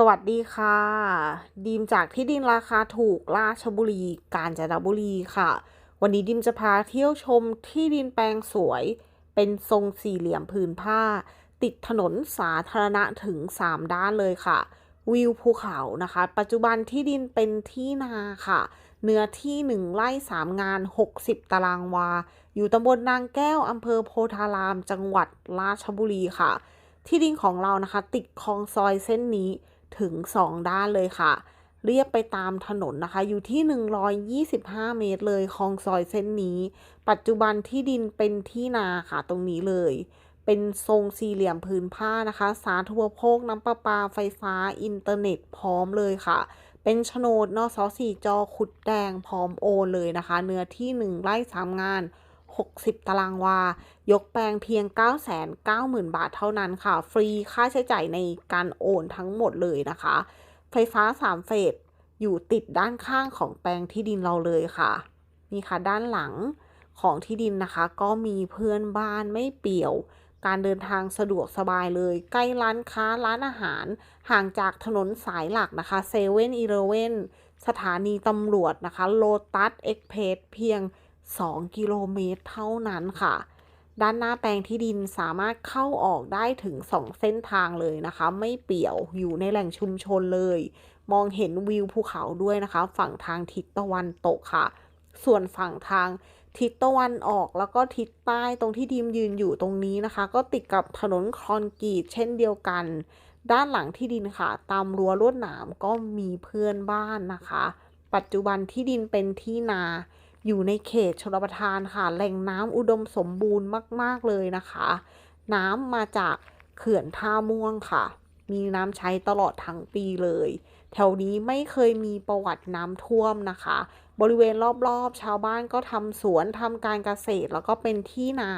สวัสดีค่ะ ดีมจากที่ดินราคาถูกราชบุรีกาญจนบุรีค่ะ วันนี้ดิมจะพาเที่ยวชมที่ดินแปลงสวย เป็นทรงสี่เหลี่ยมผืนผ้า ติดถนนสาธารณะถึง 3 ด้านเลยค่ะ วิวภูเขานะคะ ปัจจุบันที่ดินเป็นที่นาค่ะ เนื้อที่ 1ไร่3 งาน 60 ตารางวา อยู่ตำบลนางแก้วอำเภอโพธาราม จังหวัดราชบุรีค่ะ ที่ดินของเรานะคะ ติดคลองซอยเส้นนี้ ถึง 2 ด้านเลยค่ะ เรียบไปตามถนนนะคะ อยู่ที่ 125 เมตรเลยคลองซอยเส้นนี้ ปัจจุบันที่ดินเป็นที่นาค่ะตรงนี้เลย เป็นทรงสี่เหลี่ยมผืนผ้านะคะ สาธารณูปโภคน้ำประปาไฟฟ้าอินเทอร์เน็ตพร้อมเลยค่ะเป็นโฉนดนอสสี่จอขุดแดงพร้อมโอนเลยนะคะ เนื้อที่ 1 ไร่3งาน 60 ตารางวา ยกแปลงเพียง 990,000 บาทเท่านั้นค่ะ ฟรีค่าใช้จ่ายในการโอนทั้งหมดเลยนะคะ ไฟฟ้า 3 เฟสอยู่ติดด้านข้างของแปลงที่ดินเราเลยค่ะ นี่ค่ะด้านหลังของที่ดินนะคะ ก็มีเพื่อนบ้านไม่เปี่ยว การเดินทางสะดวกสบายเลย ใกล้ร้านค้าร้านอาหาร ห่างจากถนนสายหลักนะคะเซเว่นอีเลเว่นสถานีตำรวจนะคะโลตัสเอ็กเพสเพียง 2 กิโลเมตรเท่านั้นค่ะ ด้านหน้าแปลงที่ดินสามารถเข้าออกได้ถึง 2 เส้นทางเลยนะคะ ไม่เปี่ยวอยู่ในแหล่งชุมชนเลย มองเห็นวิวภูเขาด้วยนะคะ ฝั่งทางทิศตะวันตกค่ะ ส่วนฝั่งทางทิศตะวันออกแล้วก็ทิศใต้ตรงที่ดีมยืนอยู่ตรงนี้นะคะ ก็ติดกับถนนคอนกรีตเช่นเดียวกัน ด้านหลังที่ดินค่ะ ตามรั้วลวดหนามก็มีเพื่อนบ้านนะคะ ปัจจุบันที่ดินเป็นที่นา อยู่ในเขตชลประทานค่ะ แหล่งน้ำอุดมสมบูรณ์มาก ๆ เลยนะคะ น้ำมาจากเขื่อนท่าม่วงค่ะ มีน้ำใช้ตลอดทั้งปีเลย แถวนี้ไม่เคยมีประวัติน้ำท่วมนะคะ บริเวณรอบๆ ชาวบ้านก็ทำสวนทำการเกษตร แล้วก็เป็นที่นา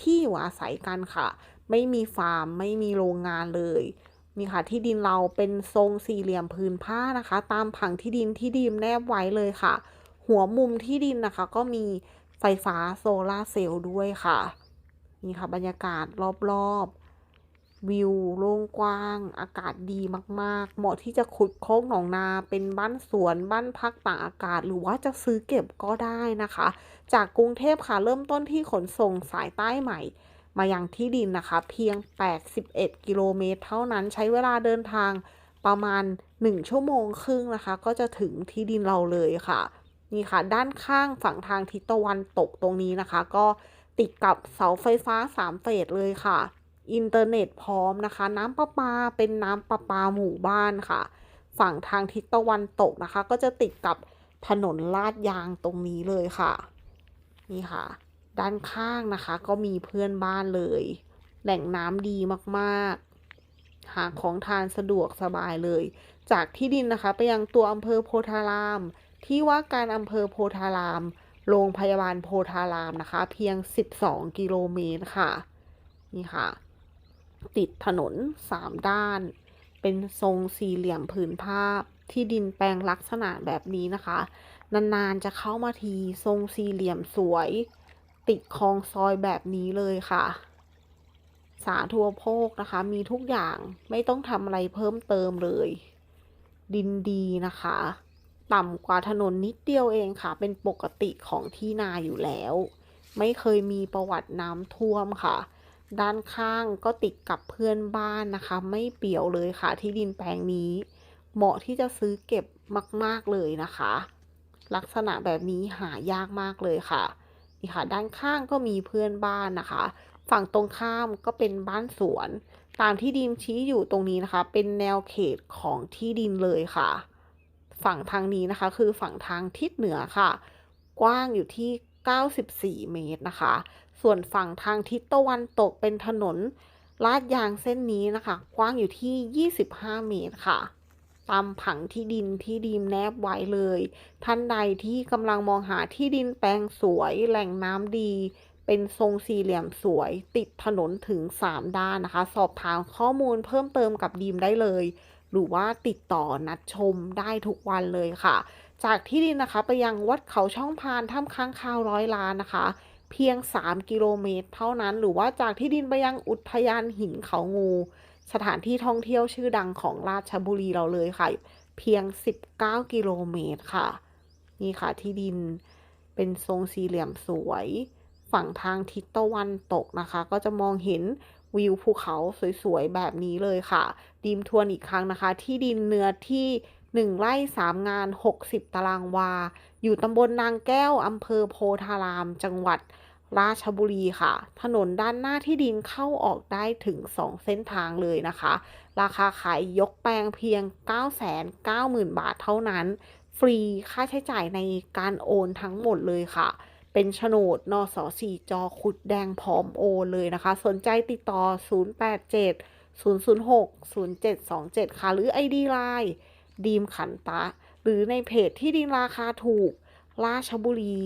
ที่อยู่อาศัยกันค่ะ ไม่มีฟาร์มไม่มีโรงงานเลยนี่ค่ะที่ดินเราเป็นทรงสี่เหลี่ยมพื้นผ้านะคะ ตามผังที่ดินที่ดีมแนบไว้เลยค่ะ หัวมุมที่ดินนะคะ ก็มีไฟฟ้าโซลาเซลล์ด้วยค่ะ นี่ค่ะบรรยากาศรอบๆ วิวโล่งกว้าง อากาศดีมากๆ เหมาะที่จะขุดโค้งหนองนาเป็นบ้านสวนบ้านพักต่ากอากาศ หรือว่าจะซื้อเก็บก็ได้นะคะ จากกรุงเทพค่ะเริ่มต้นที่ขนส่งสายใต้ใหม่มายังที่ดินนะคะ เพียง 81 กิโลเมตร เท่านั้นใช้เวลาเดินทางประมาณ 1 ชั่วโมงครึ่งนะคะ ก็จะถึงที่ดินเราเลยค่ะ นี่ค่ะ ด้านข้างฝั่งทางทิศตะวันตกตรงนี้นะคะ ก็ติดกับเสาไฟฟ้า3เฟสเลยค่ะ อินเทอร์เน็ตพร้อมนะคะ น้ำประปาเป็นน้ำประปาหมู่บ้านค่ะ ฝั่งทางทิศตะวันตกนะคะ ก็จะติดกับถนนลาดยางตรงนี้เลยค่ะ นี่ค่ะ ด้านข้างนะคะ ก็มีเพื่อนบ้านเลย แหล่งน้ำดีมากๆ หาของทานสะดวกสบายเลย จากที่ดินนะคะ ไปยังตัวอำเภอโพธาราม ที่ว่าการอำเภอโพธาราม โรงพยาบาลโพธารามนะคะ เพียง 12 กิโลเมตรค่ะ นี่ค่ะ ติดถนน 3 ด้าน เป็นทรงสี่เหลี่ยมผืนผ้าที่ดินแปลงลักษณะแบบนี้นะคะ นานๆจะเข้ามาทีทรงสี่เหลี่ยมสวย ติดคลองซอยแบบนี้เลยค่ะ สาธารณูปโภคนะคะ มีทุกอย่างไม่ต้องทำอะไรเพิ่มเติมเลย ดินดีนะคะ ต่ำกว่าถนนนิดเดียวเองค่ะ เป็นปกติของที่นาอยู่แล้ว ไม่เคยมีประวัติน้ำท่วมค่ะ ด้านข้างก็ติดกับเพื่อนบ้านนะคะ ไม่เปี่ยวเลยค่ะ ที่ดินแปลงนี้ เหมาะที่จะซื้อเก็บมาก ๆเลยนะคะ ลักษณะแบบนี้หายากมากเลยค่ะนี่ค่ะ ด้านข้างก็มีเพื่อนบ้านนะคะ ฝั่งตรงข้ามก็เป็นบ้านสวน ตามที่ดินชี้อยู่ตรงนี้นะคะ เป็นแนวเขตของที่ดินเลยค่ะ ฝั่งทางนี้นะคะ คือฝั่งทางทิศเหนือค่ะ กว้างอยู่ที่ 94 เมตรนะคะ ส่วนฝั่งทางทิศตะวันตกเป็นถนนลาดยางเส้นนี้นะคะ กว้างอยู่ที่ 25 เมตรค่ะ ตามผังที่ดินที่ดีมแนบไว้เลย ท่านใดที่กำลังมองหาที่ดินแปลงสวย แหล่งน้ำดี เป็นทรงสี่เหลี่ยมสวย ติดถนนถึง 3 ด้านนะคะ สอบถามข้อมูลเพิ่มเติมกับดีมได้เลย หรือว่าติดต่อนัดชมได้ทุกวันเลยค่ะ จากที่ดินนะคะไปยังวัดเขาช่องพานถ้ำค้างคาวร้อยล้านนะคะ เพียง 3 กิโลเมตร เท่านั้นหรือว่าจากที่ดินไปยังอุทยานหินเขางู สถานที่ท่องเที่ยวชื่อดังของราชบุรีเราเลยค่ะ เพียง 19 กิโลเมตรค่ะ นี่ค่ะที่ดินเป็นทรงสี่เหลี่ยมสวย ฝั่งทางทิศตะวันตกนะคะ ก็จะมองเห็นวิวภูเขาสวยๆ แบบนี้เลยค่ะ ดีมทวนอีกครั้งนะคะ ที่ดินเนื้อที่ 1ไร่3 งาน 60 ตารางวา อยู่ตำบลนางแก้วอำเภอโพธาราม จังหวัดราชบุรีค่ะ ถนนด้านหน้าที่ดินเข้าออกได้ถึง 2 เส้นทางเลยนะคะ ราคาขายยกแปลงเพียง 990,000 บาทเท่านั้น ฟรีค่าใช้จ่ายในการโอนทั้งหมดเลยค่ะ เป็นโฉนดนสสี่จอขุดแดงพร้อมโอนเลยนะคะ สนใจติดต่อ 087 006 0727 ค่ะ หรือ ID Line ดีมขันตะ หรือในเพจที่ดินราคาถูก ราชบุรี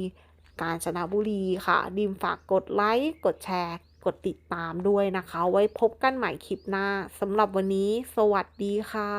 กาญจนบุรีค่ะ ดีมฝากกดไลค์ กดแชร์ กดติดตามด้วยนะคะ ไว้พบกันใหม่คลิปหน้าสำหรับวันนี้ สวัสดีค่ะ